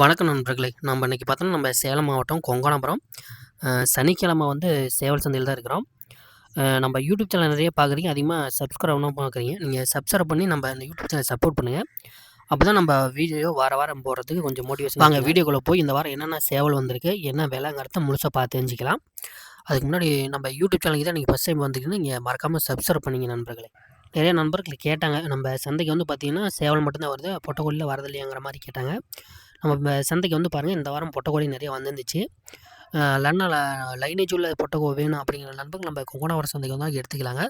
வணக்கம் நண்பர்களே. நம்ம இன்றைக்கி பார்த்தோன்னா நம்ம சேலம் மாவட்டம் கொங்கணபுரம். சனிக்கிழமை வந்து சேவல் சந்தையில் தான் இருக்கிறோம். நம்ம யூடியூப் சேனல் நிறைய பார்க்குறீங்க. அதிகமாக சப்ஸ்கிரைப் பண்ண பார்க்குறீங்க. நீங்கள் சப்ஸ்கிரைப் பண்ணி நம்ம இந்த யூடியூப் சேனல் சப்போர்ட் பண்ணுங்கள் அப்போ தான் நம்ம வீடியோ வார வாரம் போடுறதுக்கு கொஞ்சம் மோட்டிவேஷன் வாங்க வீடியோக்குள்ளே போய் இந்த வாரம் என்னென்ன சேவல் வந்திருக்கு என்ன விலைங்கிறத முழுசாக பார்த்து தெரிஞ்சுக்கலாம். அதுக்கு முன்னாடி நம்ம யூடியூப் சேனலுக்கு தான் நீங்கள் ஃபஸ்ட் டைம் வந்திருக்கீங்கன்னா நீங்கள் மறக்காமல் சப்ஸ்கிரைப் பண்ணிங்க நண்பர்களே. நிறைய நண்பர்கள் கேட்டாங்க. நம்ம சந்தைக்கு வந்து பார்த்தீங்கன்னா சேவல் மட்டும்தான் வருது. பொட்டக்கோழியில் வரது இல்லையாங்கிற மாதிரி கேட்டாங்க. நம்ம சந்தைக்கு வந்து பாருங்கள் இந்த வாரம் பொட்டக்கோழி நிறைய வந்துருந்துச்சு. லன்னா லைனேஜ் உள்ள பொட்டக்கோ வேணும் அப்படிங்கிற நண்பர்கள் நம்ம கொங்கனாவரம் சந்தைக்கு வந்து எடுத்துக்கலாங்க.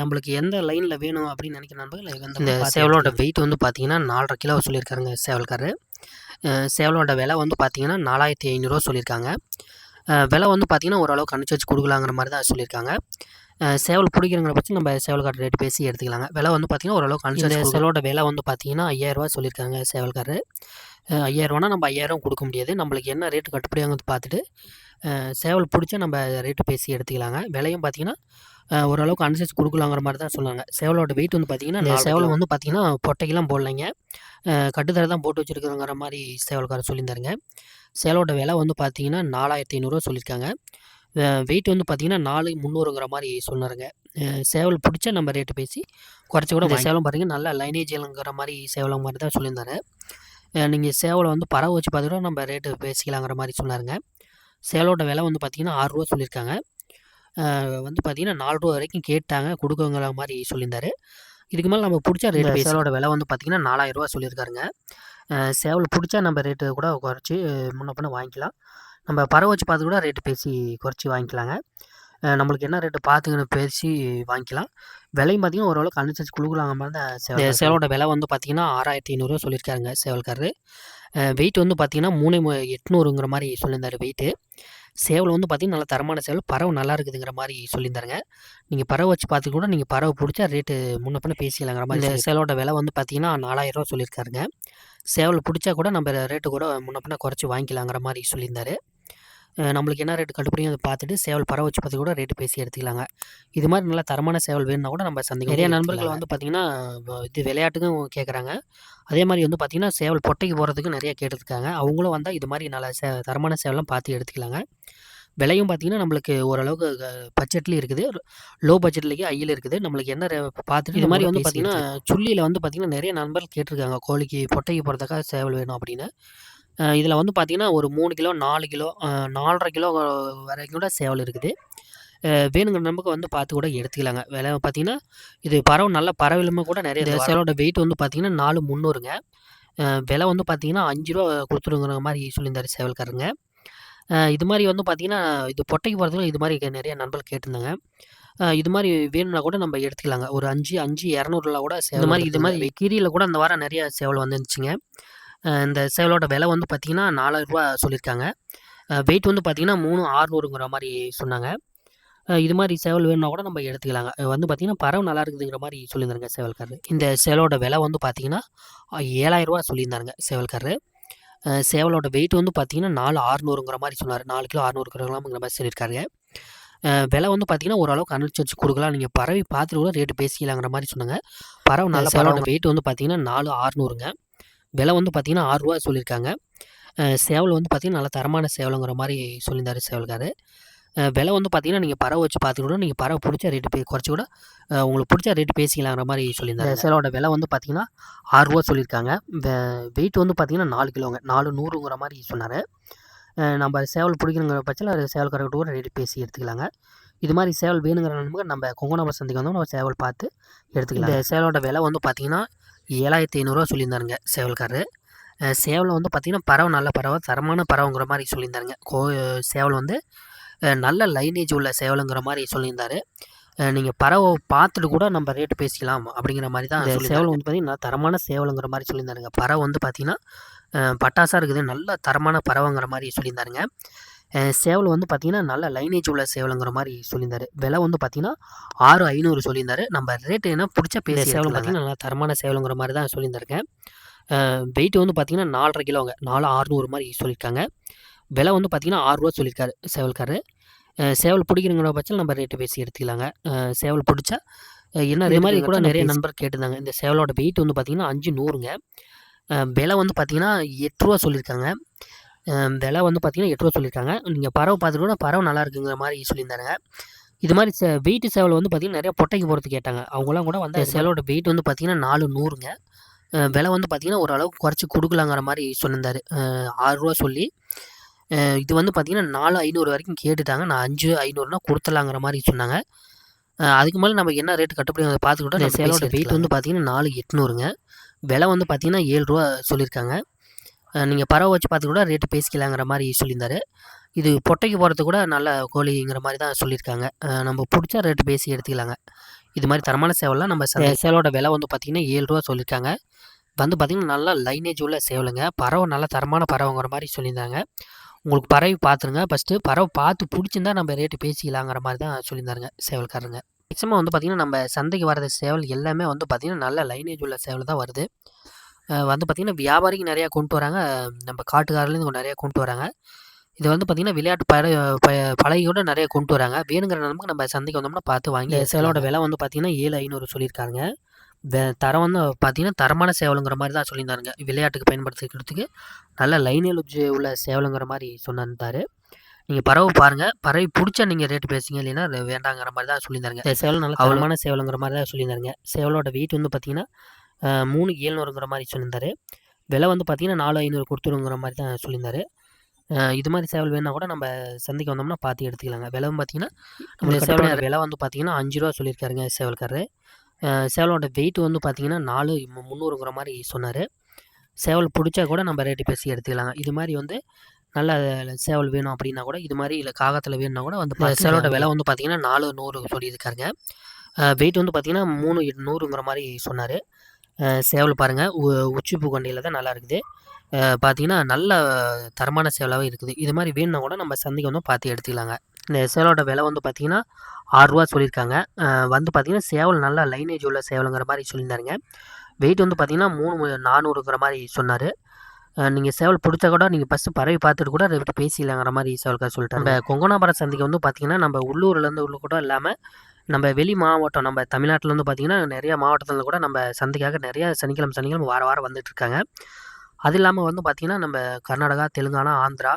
நம்மளுக்கு எந்த லைனில் வேணும் அப்படின்னு நினைக்கிற நண்பர்கள் வந்து இந்த சேவலோட வெயிட் வந்து பார்த்தீங்கன்னா நாலரை கிலோ சொல்லியிருக்காருங்க சேவல்காரரு. சேவலோட விலை வந்து பார்த்தீங்கன்னா நாலாயிரத்தி ஐநூறுரூவா சொல்லியிருக்காங்க. விலை வந்து பார்த்தீங்கன்னா ஓரளவுக்கு அனுசரிச்சு கொடுக்கலாங்கிற மாதிரி தான் சொல்லியிருக்காங்க. சேவல் பிடிக்கிறங்கிற பட்சம் நம்ம சேவல்காரர் ரேட் பேசி எடுத்துக்கலாங்க. விலை வந்து பார்த்தீங்கன்னா ஓரளவுக்கு அனுசரிச்சு சேவலோட விலை வந்து பார்த்தீங்கன்னா ஐயாயிரரூவா சொல்லியிருக்காங்க சேவல்காரரு. அஹ் ஐயாயிரரூவானா நம்ம ஐயாயிரம் கொடுக்க முடியாது. நம்மளுக்கு என்ன ரேட்டு கட்டுப்படியாங்கிறது பார்த்துட்டு சேவல் பிடிச்சா நம்ம ரேட்டு பேசி எடுத்துக்கலாங்க. விலையும் பார்த்தீங்கன்னா ஓரளவுக்கு அனுசரிச்சு கொடுக்கலாங்கிற மாதிரி தான் சொன்னாங்க சேவலோட வெயிட் வந்து பார்த்தீங்கன்னா சேவல் வந்து பார்த்தீங்கன்னா பொட்டைக்கெல்லாம் போடலைங்க. கட்டுத்தரை தான் போட்டு வச்சுருக்குங்கிற மாதிரி சேவல்காரர் சொல்லியிருந்தாருங்க. சேவலோட விலை வந்து பார்த்தீங்கன்னா நாலாயிரத்தி ஐநூறுரூவா சொல்லியிருக்காங்க. வெயிட் வந்து பார்த்தீங்கன்னா நாலு முந்நூறுங்கிற மாதிரி சொன்னாருங்க. சேவல் பிடிச்சா நம்ம ரேட்டு பேசி குறைச்சி கூட சேவலம் பார்த்தீங்கன்னா நல்ல லைனேஜ்ங்கிற மாதிரி சேவலம் மாதிரி தான் சொல்லியிருந்தாரு. நீங்கள் சேவலை வந்து பறவை வச்சு பார்த்துக்கூட நம்ம ரேட்டு பேசிக்கலாங்கிற மாதிரி சொன்னாருங்க. சேவலோட விலை வந்து பார்த்தீங்கன்னா ஆறுரூவா சொல்லியிருக்காங்க வந்து பார்த்தீங்கன்னா நாலு ரூபா வரைக்கும் கேட்டாங்க. கொடுக்குங்கிற மாதிரி சொல்லியிருந்தாரு இதுக்கு மேலே நம்ம பிடிச்சா ரேட் சேவலோட விலை வந்து பார்த்தீங்கன்னா நாலாயிரரூவா சொல்லியிருக்காருங்க சேவல் பிடிச்சா நம்ம ரேட்டு கூட குறைச்சி முன்ன பின்ன வாங்கிக்கலாம். நம்ம பறவை வச்சு பார்த்து கூட ரேட்டு பேசி குறைச்சி வாங்கிக்கலாங்க. நம்மளுக்கு என்ன ரேட்டு பார்த்துங்கன்னு பேசி வாங்கிக்கலாம். விலையும் பார்த்தீங்கன்னா ஓரளவுக்கு அனுசரிச்சு கொடுக்கலாங்க மாதிரி தான் சேவல் சேவலோட விலை வந்து பார்த்தீங்கன்னா ஆறாயிரத்தி ஐநூறுரூவா சொல்லியிருக்காருங்க சேவல்காரரு. வெயிட் வந்து பார்த்தீங்கன்னா மூணு எட்நூறுங்கிற மாதிரி சொல்லியிருந்தாரு வெயிட்டு சேவல் வந்து பார்த்தீங்கன்னா நல்ல தரமான சேவல். பறவை நல்லா இருக்குதுங்கிற மாதிரி சொல்லியிருந்தாருங்க. நீங்கள் பறவை வச்சு பார்த்து கூட நீங்கள் பறவை பிடிச்சா ரேட்டு முன்ன பின்ன பேசிக்கலாங்கிற மாதிரி இந்த சேவலோட விலை வந்து பார்த்தீங்கன்னா நாலாயிரரூவா சொல்லியிருக்காருங்க. சேவல் பிடிச்சா கூட நம்ம ரேட்டு கூட முன்ன பின்ன குறைச்சி வாங்கிக்கலாங்கிற மாதிரி சொல்லியிருந்தாரு. நம்மளுக்கு என்ன ரேட்டு கட்டுப்படியும் அதை பார்த்துட்டு சேவல் பறவை வச்சு பார்த்து கூட ரேட்டு பேசி எடுத்துக்கலாங்க. இது மாதிரி நல்ல தரமான சேவல் வேணும்னா கூட நம்ம சந்தைக்கு நிறைய நண்பர்கள் வந்து பார்த்திங்கன்னா இது விளையாட்டுக்கும் கேட்குறாங்க. அதே மாதிரி வந்து பார்த்திங்கன்னா சேவல் பொட்டைக்கு போகிறதுக்கு நிறைய கேட்டுருக்காங்க. அவங்களும் வந்தால் இது மாதிரி நல்ல சே தரமான சேவலாம் பார்த்து எடுத்துக்கலாங்க. விலையும் பார்த்திங்கன்னா நம்மளுக்கு ஓரளவுக்கு பட்ஜெட்லேயும் இருக்குது. லோ பட்ஜெட்லேயே ஐயில் இருக்குது. நம்மளுக்கு என்ன ரே- பார்த்துட்டு இது மாதிரி வந்து பார்த்திங்கன்னா சுள்ளியில் வந்து பார்த்திங்கன்னா நிறைய நண்பர்கள் கேட்டிருக்காங்க. கோழிக்கு பொட்டைக்கு போகிறதுக்காக சேவல் வேணும் அப்படின்னு. இதில் வந்து பார்த்திங்கன்னா ஒரு மூணு கிலோ நாலு கிலோ நாலரை கிலோ வரைக்கும் கூட சேவல் இருக்குது. வேணுங்கிற நமக்கு வந்து பார்த்து கூட எடுத்துக்கலாங்க. விலை பார்த்திங்கன்னா இது பறவை நல்ல பறவைலுமே கூட நிறைய சேவலோட வெயிட் வந்து பார்த்திங்கன்னா நாலு முந்நூறுங்க. விலை வந்து பார்த்திங்கன்னா அஞ்சு ரூபா கொடுத்துருங்கிற மாதிரி சொல்லியிருந்தாரு சேவல்காரங்க இது மாதிரி வந்து பார்த்திங்கன்னா இது பொட்டைக்கு போகிறதுக்கு இது மாதிரி நிறைய நண்பர்கள் கேட்டிருந்தாங்க. இது மாதிரி வேணும்னா கூட நம்ம எடுத்துக்கலாங்க. ஒரு அஞ்சு அஞ்சு இரநூறுல கூட சேவல் மாதிரி இது மாதிரி கீரியில் கூட அந்த வாரம் நிறைய சேவல் வந்துருந்துச்சுங்க இந்த சேவலோட விலை வந்து பார்த்திங்கன்னா நாலாயிரரூபா சொல்லியிருக்காங்க வெயிட் வந்து பார்த்திங்கன்னா மூணு ஆறுநூறுங்கிற மாதிரி சொன்னாங்க. இது மாதிரி சேவல் வேணும்னா கூட நம்ம எடுத்துக்கலாங்க. வந்து பார்த்திங்கன்னா பறவை நல்லா இருக்குதுங்கிற மாதிரி சொல்லியிருந்தாருங்க சேவல்காரரு. இந்த சேவலோட விலை வந்து பார்த்திங்கன்னா ஏழாயிரரூவா சொல்லியிருந்தாருங்க சேவல்காரரு. சேவலோட வெயிட் வந்து பார்த்திங்கன்னா நாலு ஆறுநூறுங்கிற மாதிரி சொன்னார். நாலு கிலோ அறுநூறு கிலோங்கிற மாதிரி சொல்லியிருக்காருங்க அஹ் விலை வந்து பார்த்திங்கன்னா ஓரளவுக்கு அனுசரிச்சு கொடுக்கலாம். நீங்கள் பறவை பார்த்துட்டு கூட ரேட்டு பேசிக்கலாங்கிற மாதிரி சொன்னாங்க. பறவை நல்ல சேவலோட வெயிட் வந்து பார்த்திங்கன்னா நாலு ஆறுநூறுங்க. விலை வந்து பார்த்திங்கன்னா ஆறுரூவா சொல்லியிருக்காங்க. சேவல் வந்து பார்த்திங்கன்னா நல்ல தரமான சேவலுங்கிற மாதிரி சொல்லியிருந்தாரு சேவல்காரு. விலை வந்து பார்த்திங்கன்னா நீங்கள் பறவை வச்சு பார்த்து கூட நீங்கள் பறவை பிடிச்ச ரேட்டு பே குறைச்சி கூட உங்களுக்கு பிடிச்ச ரேட்டு பேசிக்கலாங்கிற மாதிரி சொல்லியிருந்தாரு. சேவலோட விலை வந்து பார்த்திங்கன்னா ஆறுரூவா சொல்லியிருக்காங்க. வெயிட் வந்து பார்த்திங்கன்னா நாலு கிலோங்க. நாலு நூறுங்கிற மாதிரி சொன்னார். நம்ம சேவல் பிடிக்கணுங்கிற பட்சத்தில் சேவல்காரர்கிட்ட கூட ரேட்டு பேசி எடுத்துக்கலாங்க. இது மாதிரி சேவல் வேணுங்கிற நம்ம கொங்கோனபுரம் சந்தைக்கு வந்து நம்ம சேவல் பார்த்து எடுத்துக்கலாம் இந்த சேவலோட விலை வந்து பார்த்திங்கன்னா ஏழாயிரத்தி ஐநூறுரூவா சொல்லியிருந்தாருங்க சேவல்காரரு. சேவல் வந்து பார்த்திங்கன்னா பறவை நல்ல பறவை தரமான பறவைங்கிற மாதிரி சொல்லியிருந்தாருங்க. கோ சேவல் வந்து நல்ல லைனேஜ் உள்ள சேவலுங்கிற மாதிரி சொல்லியிருந்தாரு. நீங்கள் பறவை பார்த்துட்டு கூட நம்ம ரேட்டு பேசிக்கலாம் அப்படிங்கிற மாதிரி தான் சேவல் வந்து பார்த்திங்கன்னா தரமான சேவலுங்கிற மாதிரி சொல்லியிருந்தாருங்க. பறவை வந்து பார்த்திங்கன்னா அஹ் பட்டாசா இருக்குது நல்ல தரமான பறவைங்கிற மாதிரி சொல்லியிருந்தாருங்க. சேவல் வந்து பார்த்திங்கன்னா நல்ல லைனேஜ் உள்ள சேவலுங்கிற மாதிரி சொல்லியிருந்தாரு. விலை வந்து பார்த்திங்கன்னா ஆறு ஐநூறு சொல்லியிருந்தாரு. நம்ம ரேட்டு என்ன பிடிச்ச பேசி சேவல் பார்த்திங்கன்னா நல்லா தரமான சேவலுங்கிற மாதிரி தான் சொல்லியிருந்தாருங்க வெயிட் வந்து பார்த்திங்கன்னா நாலரை கிலோங்க. நாலு ஆறுநூறு மாதிரி சொல்லியிருக்காங்க. விலை வந்து பார்த்திங்கன்னா ஆறுரூவா சொல்லியிருக்காரு சேவல்காரரு. சேவல் பிடிக்கிறங்கிற பட்சத்தில் நம்ம ரேட்டு பேசி எடுத்துக்கலாங்க. சேவல் பிடிச்சா என்ன இது மாதிரி கூட நிறைய நண்பர் கேட்டிருந்தாங்க. இந்த சேவலோட வெயிட் வந்து பார்த்திங்கன்னா அஞ்சு நூறுங்க. விலை வந்து பார்த்தீங்கன்னா ரூ. சொல்லியிருக்காங்க. விலை வந்து பார்த்தீங்கன்னா ரூ. சொல்லியிருக்காங்க. நீங்க பறவை பார்த்துட்டு கூட பறவை நல்லா இருக்குங்கிற மாரி சொல்லியிருந்தாருங்க. இது மாரி செ வெயிட்டு சேவல் வந்து பார்த்தீங்கன்னா, நெறைய பொட்டைக்கு போடுறதுக்கு கேட்டாங்க. அவங்கலாம் கூட வந்து சேவலோட வெயிட் வந்து பார்த்தீங்கன்னா 400ங்க. அ விலை வந்து பார்த்தீங்கன்னா, ஓரளவுக்கு குறைச்சு குடுக்கலாங்கிற மாரி சொல்லியிருந்தாரு. ரூ. சொல்லி இது வந்து பார்த்தீங்கன்னா, 4,500 வரைக்கும் கேட்டுட்டாங்க. நான் 5,500னா குடுத்துடலாங்கிற மாரி சொன்னாங்க. அ அதுக்கு மேல நம்ம என்ன ரேட் கட்டுப்படி பார்த்துக்கிட்டோம். சேவலோட வெயிட் வந்து பார்த்தீங்கன்னா, 4,800ங்க. விலை வந்து பார்த்தீங்கன்னா, ரூ. 7 சொல்லியிருக்காங்க. அ நீங்க பறவை வச்சு பார்த்து கூட ரேட் பேசிக்கலாங்கிற மாரி சொல்லியிருந்தாரு. இது பொட்டைக்கு போடுறதுக்கு கூட நல்ல கோழிங்கிற மாரி தான் சொல்லியிருக்காங்க. நம்ம புடிச்சா ரேட் பேசி எடுத்துக்கலாங்க. இது மாரி தரமான சேவல்லாம் நம்ம சேவலோட விலை வந்து பார்த்தீங்கன்னா, ரூ. சொல்லியிருக்காங்க. வந்து பார்த்தீங்கன்னா, நல்லா லைனேஜ் உள்ள சேவலுங்க. பறவை நல்ல தரமான பறவைங்கிற மாரி சொல்லியிருந்தாங்க. உங்களுக்கு பறவை பார்த்துருங்க. ஃபர்ஸ்ட்டு பறவை பார்த்து புடிச்சிருந்தா நம்ம ரேட் பேசிக்கலாங்கிற மாரி தான் சொல்லியிருந்தாருங்க சேவல்காரருங்க. மேக்ஸிமம் வந்து பார்த்தீங்கன்னா, நம்ம சந்தைக்கு வர்ற சேவல் எல்லாமே வந்து பார்த்தீங்கன்னா, நல்ல லைனேஜ் உள்ள சேவல் தான் வருது. வந்து பார்த்தீங்கன்னா, வியாபாரிங்க நெறையா கொண்டு வராங்க. நம்ம காட்டுக்காரர்லேருந்து நெறையா கொண்டு வராங்க. இது வந்து பார்த்தீங்கன்னா, விளையாட்டு பற ப பலகையோட நெறைய கொண்டு வராங்க. வேணுங்கிற நமக்கு நம்ம சந்தைக்கு வந்தோம்னா பார்த்து வாங்கி சேவலோட விலை வந்து பார்த்தீங்கன்னா, 7,500 சொல்லியிருக்காங்க. வெ தரம் வந்து பார்த்தீங்கன்னா, தரமான சேவலுங்கிற மாரி தான் சொல்லியிருந்தாருங்க. விளையாட்டுக்கு பயன்படுத்திக்கிறதுக்கு நல்ல லைனேஜ் உள்ள சேவலுங்கிற மாரி சொன்னிருந்தாரு. நீங்க பறவை பாருங்க. பறவை புடிச்சா நீங்க ரேட் பேசுங்க. இல்லைன்னா வேண்டாங்கிற மாரி தான் சொல்லியிருந்தாருங்க. சேவல் நல்ல தரமான சேவலுங்கிற மாரி தான் சொல்லியிருந்தாருங்க. சேவலோட வெயிட் வந்து பார்த்தீங்கன்னா, அ 3,700ங்கிற மாரி சொல்லியிருந்தாரு. விலை வந்து பார்த்தீங்கன்னா, 4,500 குடுத்துருங்கிற மாரி தான் சொல்லியிருந்தாரு. இது மாரி சேவல் வேணுனா கூட நம்ம சந்தைக்கு வந்தோம்னா பார்த்து எடுத்துக்கலாங்க. விலையும் பார்த்தீங்கன்னா, இந்த சேவலோட விலை வந்து பார்த்தீங்கன்னா, ரூ. 5 சொல்லியிருக்காருங்க சேவல்காரரு. சேவலோட வெயிட் வந்து பார்த்தீங்கன்னா, 4 300ங்கிற மாரி சொன்னாரு. சேவல் புடிச்சா கூட நம்ம ரேட் பேசி எடுத்துக்கலாங்க. இது மாரி வந்து நல்ல சேவல் வேணும் அப்டின்னா கூட இது மாரி இல்ல காகத்துல வேணுனா கூட வந்து சேவலோட விலை வந்து பார்த்தீங்கன்னா, 4,100 சொல்லியிருக்காருங்க. அ வெயிட் வந்து பார்த்தீங்கன்னா, 3,800ங்கிற மாரி சொன்னாரு. சேவல் பாருங்கள் உ உச்சிப்பூ தான் நல்லா இருக்குது. பார்த்தீங்கன்னா, நல்ல தரமான சேவலாகவே இருக்குது. இது மாதிரி வேணும்னா கூட நம்ம சந்தைக்கு வந்து பார்த்து எடுத்துக்கலாங்க. இந்த சேவலோட விலை வந்து பார்த்தீங்கன்னா, ஆறுரூவா சொல்லியிருக்காங்க. வந்து பார்த்தீங்கன்னா, சேவல் நல்லா லைனேஜ் உள்ள சேவலுங்கிற மாதிரி சொல்லியிருந்தாருங்க. வெயிட் வந்து பார்த்தீங்கன்னா, மூணு நானூறுங்கிற மாதிரி சொன்னார் நீங்கள் சேவல் பிடிச்சா கூட நீங்கள் ஃபஸ்ட்டு பறவை பார்த்துட்டு கூட அதை பேசிக்கலாங்கிற பேசிடலாங்கிற மாதிரி சொல்லிட்டாருங்க. நம்ம கொங்கனாபுரம் சந்தைக்கு வந்து பார்த்தீங்கன்னா, நம்ம உள்ளூர்லேருந்து உள்ள கூட இல்லாமல் நம்ம வெளி மாவட்டம் நம்ம தமிழ்நாட்டிலேருந்து பார்த்தீங்கன்னா, நெறைய மாவட்டத்தில கூட நம்ம சந்தைக்காக நெறைய சனிக்கிழமை சனிக்கிழமை வாரம் வாரம் வந்துட்டுருக்காங்க. அது இல்லாம வந்து பார்த்தீங்கன்னா, நம்ம கர்நாடகா, தெலுங்கானா, ஆந்திரா,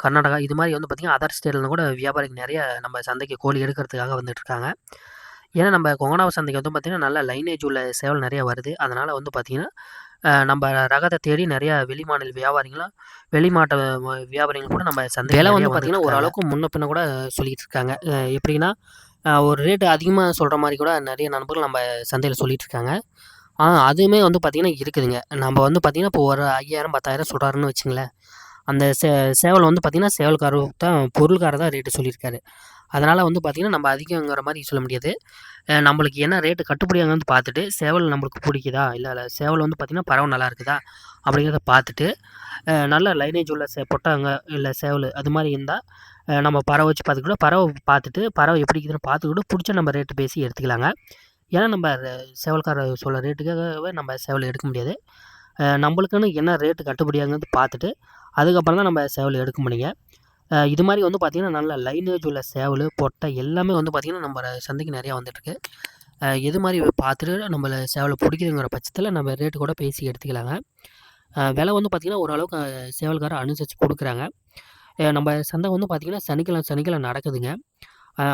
கர்நாடகா இது மாரி வந்து பார்த்தீங்கன்னா, அதர் ஸ்டேட்லேருந்து கூட வியாபாரிங்க நெறைய நம்ம சந்தைக்கு கோழி எடுக்கிறதுக்காக வந்துட்டுருக்காங்க. ஏன்னா, நம்ம கொங்கனாபுரம் சந்தைக்கு வந்து பார்த்தீங்கன்னா, நல்ல லைனேஜ் உள்ள சேவல் நெறைய வருது. அதனால வந்து பார்த்தீங்கன்னா, நம்ம ரகத்த தேடி நெறைய வெளி மாநில வியாபாரிங்கலாம் வெளி மாவட்ட வியாபாரிகள் கூட நம்ம விலை வந்து பார்த்தீங்கன்னா, ஓரளவுக்கு முன்ன பின்ன கூட சொல்லிட்டு இருக்காங்க. எப்படின்னா, ஒரு ரேட் அதிகமாக சொல்கிற மாதிரி கூட நிறைய நண்பர்கள் நம்ம சந்தையில் சொல்லிட்டு இருக்காங்க. ஆ அதுவுமே வந்து பார்த்தீங்கன்னா இருக்குதுங்க. நம்ம வந்து பார்த்தீங்கன்னா, இப்போ ஒரு ஐயாயிரம் பத்தாயிரம் சொல்கிறாருன்னு வச்சுங்களேன். அந்த சே சேவல் வந்து பார்த்தீங்கன்னா, சேவல்காரர் தான் பொருள்காரர் தான் ரேட்டு சொல்லியிருக்காரு. அதனால் வந்து பார்த்திங்கன்னா நம்ம அதிகங்கிற மாதிரி சொல்ல முடியாது. நம்மளுக்கு என்ன ரேட்டு கட்டுப்படி பார்த்துட்டு, சேவல் நம்மளுக்கு பிடிக்குதா இல்லை இல்லை சேவல் வந்து பார்த்திங்கன்னா பறவை நல்லா இருக்குதா? அப்படிங்கிறத பார்த்துட்டு, நல்ல லைனேஜ் உள்ள சே பொட்டாங்க இல்லை சேவல் அது மாதிரி இருந்தால் நம்ம பறவை வச்சு பார்த்துக்கூட பறவை பார்த்துட்டு, பறவை எப்படி இருக்குதுன்னு பார்த்துக்கூட பிடிச்ச நம்ம ரேட்டு பேசி எடுத்துக்கலாங்க. ஏன்னா, நம்ம சேவல்காரர் சொல்ல ரேட்டுக்காகவே நம்ம சேவல் எடுக்க முடியாது. நம்மளுக்குன்னு என்ன ரேட்டு கட்டுப்படியாங்கிறது பார்த்துட்டு, அதுக்கப்புறம் தான் நம்ம சேவல் எடுக்க முடியுங்க. இது மாதிரி வந்து பார்த்திங்கன்னா நல்ல லைனேஜ் உள்ள சேவல் பொட்டை எல்லாமே வந்து பார்த்தீங்கன்னா, நம்ம சந்தைக்கு நிறையா வந்துட்டுருக்கு. எது மாதிரி பார்த்துட்டு நம்மளை சேவலை பிடிக்குதுங்கிற பட்சத்தில் நம்ம ரேட்டு கூட பேசி எடுத்துக்கலாங்க. விலை வந்து பார்த்திங்கன்னா ஓரளவுக்கு சேவல்காரர் அனுசரித்து கொடுக்குறாங்க நம்ம சந்தை வந்து பார்த்திங்கன்னா சனிக்கிழமை சனிக்கிழமை நடக்குதுங்க.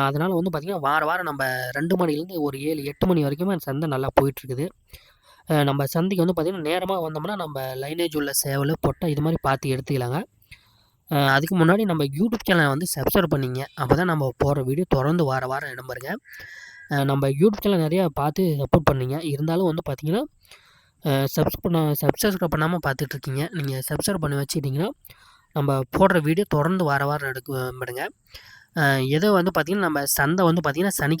அதனால் வந்து பார்த்திங்கன்னா வாரம் வாரம் நம்ம ரெண்டு மணிலேருந்து ஒரு 7, 8 மணி வரைக்குமே சந்தை நல்லா போயிட்டுருக்குது. நம்ம சந்தைக்கு வந்து பார்த்திங்கன்னா நேரமாக வந்தோம்னா நம்ம லைனேஜ் உள்ள சேவல் பொட்டை இது மாதிரி பார்த்து எடுத்துக்கலாங்க. அதுக்கு முன்னாடி நம்ம யூடியூப் சேனலை வந்து சப்ஸ்கிரைப் பண்ணிங்க அப்போ தான் நம்ம போடுற வீடியோ தொடர்ந்து வார வாரம் இடம்பெறுங்க. நம்ம யூடியூப் சேனல் நிறையா பார்த்து சப்போர்ட் பண்ணிங்க இருந்தாலும் வந்து பார்த்தீங்கன்னா, சப்ஸ் பண்ண சப்ஸ்கிரைப் பண்ணாமல் பார்த்துட்ருக்கீங்க. நீங்கள் சப்ஸ்கிரைப் பண்ணி வச்சுக்கிட்டீங்கன்னா, நம்ம போடுற வீடியோ தொடர்ந்து வார வாரம் எடுக்க படுங்க. எதை எதோ வந்து பார்த்திங்கன்னா நம்ம சந்தை வந்து பார்த்திங்கன்னா சனி